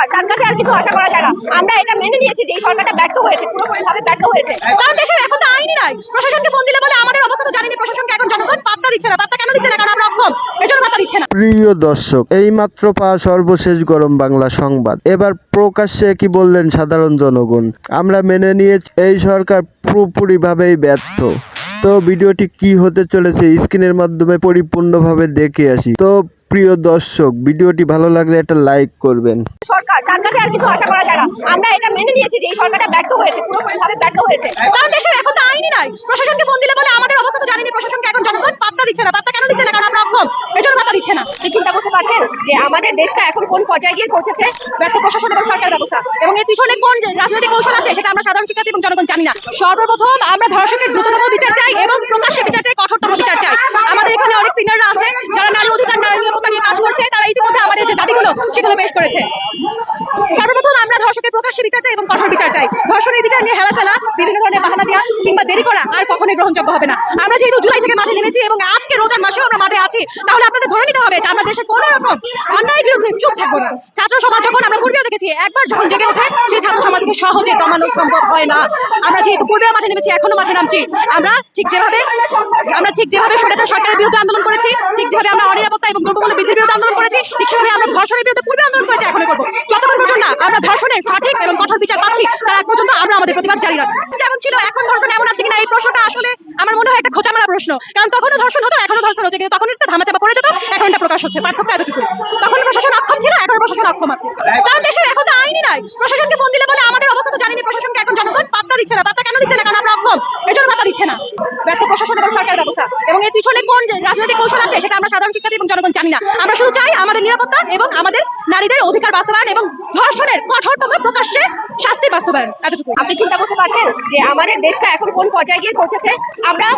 সরকার তার কাছে আর কিছু আশা করা যায় না। আমরা এটা মেনে নিয়েছি যে এই সরকারটা ব্যর্থ হয়েছে ব্যর্থ হয়েছে। কারণ দেশের এখন তো আইনই নাই। প্রশাসনকে ফোন দিলে বলে, আমাদের অবস্থা তো প্রশাসনকে এখন জনগণ পাত্তা দিচ্ছে না পাত্তা কেন দিচ্ছে না? কারণ আমরা অক্ষম। এই প্রিয় দর্শক, এইমাত্র পাওয়া সর্বশেষ গরম বাংলা সংবাদ। এবার প্রকাশ্যে কি বললেন সাধারণ জনগণ? আমরা মেনে নিয়ে এই সরকার পুরোপুরিভাবেই ব্যর্থ। তো ভিডিওটি কি হতে চলেছে স্ক্রিনের মাধ্যমে পরিপূর্ণভাবে দেখে আসি। তো প্রিয় দর্শক, ভিডিওটি ভালো লাগলে একটা লাইক করবেন। এখন তো বলে, আমাদের অবস্থা আমাদের দেশটা এখন কোন পর্যায়ে গিয়ে পৌঁছেছে? ব্যর্থ প্রশাসন এবং সরকার ব্যবস্থা। এবং এর পিছনে কোন যে রাজনৈতিক কৌশল আছে সেটা আমরা সাধারণ শিক্ষার্থী এবং জনগণ জানি না। সর্বপ্রথম আমরা ধর্ষকের দ্রুততম বিচার চাই এবং প্রকাশ্যে বিচার চাই, কঠোরতম বিচার চাই। আমাদের এখানে অনেক সিনিয়ররা আছে, যারা নারী অধিকার, নারী নিরাপত্তা নিয়ে কাজ করছে, তারা ইতিমধ্যে আমাদের যে দাবিগুলো সেগুলো পেশ করেছে। সর্বপ্রথম আমরা ধর্ষকের প্রকাশ্যে বিচার চাই এবং কঠোর বিচার চাই। ধর্ষণের বিচার নিয়ে হেলা ফেলা বিভিন্ন ধরনের বাহানা দেওয়া দেরি করা আর কখনোই গ্রহণযোগ্য হবে না। আমরা যেহেতু জুলাই থেকে মাঠে নেমেছি এবং আজকে রোজার মাসেও আমরা মাঠে আছি, তাহলে আপনাদের ধরে নিতে হবে যে আমরা দেশে কোনো রকম অন্যায়ের বিরুদ্ধে চুপ থাকব না। ছাত্র সমাজ যখন আমরা পূর্বেও দেখেছি, একবার যখন জেগে ওঠে, সেই ছাত্র সমাজকে সহজে দমানো সম্ভব হয় না। আমরা যেহেতু পূর্বেও মাঠে নেমেছি, এখনও মাঠে নামছি। আমরা ঠিক যেভাবে, আমরা ঠিক যেভাবে সরেটা সরকারের বিরুদ্ধে আন্দোলন করেছি, ঠিক যেভাবে আমরা অনিরাপত্তা এবং দ্রব্যমূল্য বৃদ্ধির বিরুদ্ধে আন্দোলন করেছি, ঠিক সেভাবে আমরা ধর্ষণের বিরুদ্ধে পূর্বে আন্দোলন করেছি এখনও করব। যতক্ষণ পর্যন্ত না আমরা ধর্ষণের সঠিক এবং কঠোর বিচার পাচ্ছি, তার এক পর্যন্ত আমরা আমাদের প্রতিবাদ জারি রাখব। যেমন ছিল, এখন ধর্ষণ আছে কিনা? এই প্রশ্নটা আসলে আমার মনে হয় একটা খোঁচামারা প্রশ্ন। কারণ তখনও ধর্ষণ হতো এখনও ধর্ষণ হচ্ছে। কিন্তু তখন একটা ধামাচাপা পড়ে যেত, এখন এটা প্রকাশ হচ্ছে। পার্থক্য এতটুকু তখন প্রশাসন অক্ষম ছিল, এখন প্রশাসন অক্ষম আছে। কারণ দেশের এখন তো আইনই নাই। প্রশাসনকে ফোন দিলে বলে, আমাদের অবস্থা তো জানিনি, প্রশাসনকে এখন জনগণ পাত্তা দিচ্ছে না। পাত্তা কেন দিচ্ছে না? কারণ আমরা অক্ষম। এই জন্য পাত্তা দিচ্ছে না। ব্যর্থ প্রশাসন এবং সরকার ব্যবস্থা। এবং এর পিছনে কোন রাজনৈতিক কৌশল আছে, সেটা আমরা সাধারণ শিক্ষার্থী এবং জনগণ জানি না। আমরা শুধু চাই আমাদের নিরাপত্তা এবং আমাদের নারীদের অধিকার বাস্তবায়ন এবং ধর্ষণের কঠোরতম প্রকাশ্যে শাস্তি বাস্তবায়ন। এতটুকু। আপনি চিন্তা করতে পারছেন যে আমাদের দেশটা এখন কোন পর্যায়ে গিয়ে পৌঁছেছে? আমরা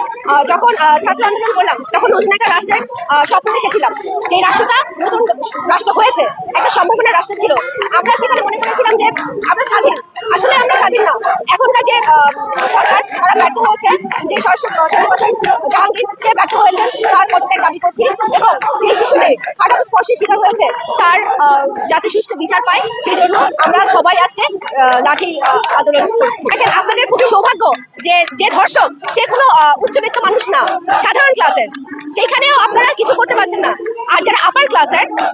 যখন ছাত্র আন্দোলন করলাম, তখন একটা রাষ্ট্রের স্বপ্ন দেখেছিলাম। যে রাষ্ট্রটা নতুন রাষ্ট্র হয়েছে, একটা সম্ভাবনা রাষ্ট্র ছিল। আমরা সেখানে মনে করেছিলাম যে আমরা স্বাধীন। আসলে আমরা স্বাধীন না। এখনকার যে সরকার, তারা ব্যর্থ হয়েছে। যে জাহাঙ্গীর সে ব্যর্থ হয়েছে, তার পদত্যাগ দাবি করছি। এবং যে শিশুদের কাঠামো স্পর্শের শিকার হয়েছে, তার যাতে সুষ্ঠু বিচার পায় সেই জন্য আমরা সবাই আজকে লাঠি আন্দোলন করছি। দেখেন আপনাদের খুবই সৌভাগ্য যে যে ধর্ষক, সে কোনো উচ্চবিত্ত মানুষ না, সাধারণ ক্লাসের সেখানেও আপনারা কিছু করতে পারছেন না। আর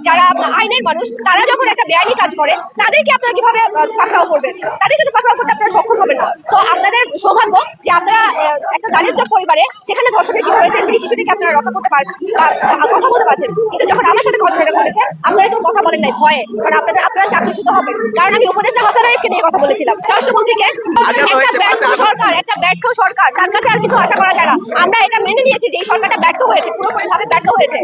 যারা আইনের মানুষ তারা যখন একটা বেআইনি কাজ করে তাদেরকে আপনারা কীভাবে পাকড়াও করবেন? তাদেরকে তো পাকড়াও করতে আপনারা সক্ষম হবেন না। তো আপনাদের সৌভাগ্য যে আপনারা একটা দারিদ্র পরিবারে সেখানে ধর্ষণের শিকার হয়েছে সেই শিশুটিকে আপনারা রক্ষা করতে পারবেন কথা বলতে পারছেন। কিন্তু যখন আমার সাথে ঘটনাটা ঘটেছে আপনারা কেউ কথা বলেন নাই ভয়ে। কারণ আপনাদের আপনারা চাকরিচ্যুত হবেন। কারণ আমি উপদেষ্টা হাসান আরিফকে নিয়ে কথা বলেছিলাম। স্বরাষ্ট্রমন্ত্রীকে একটা ব্যর্থ সরকার একটা ব্যর্থ সরকার তার কাছে আর কিছু আশা করা যায় না। আমরা এটা মেনে নিয়েছি যে এই সরকারটা ব্যর্থ হয়েছে পুরোপুরি ভাবে ব্যর্থ হয়েছে।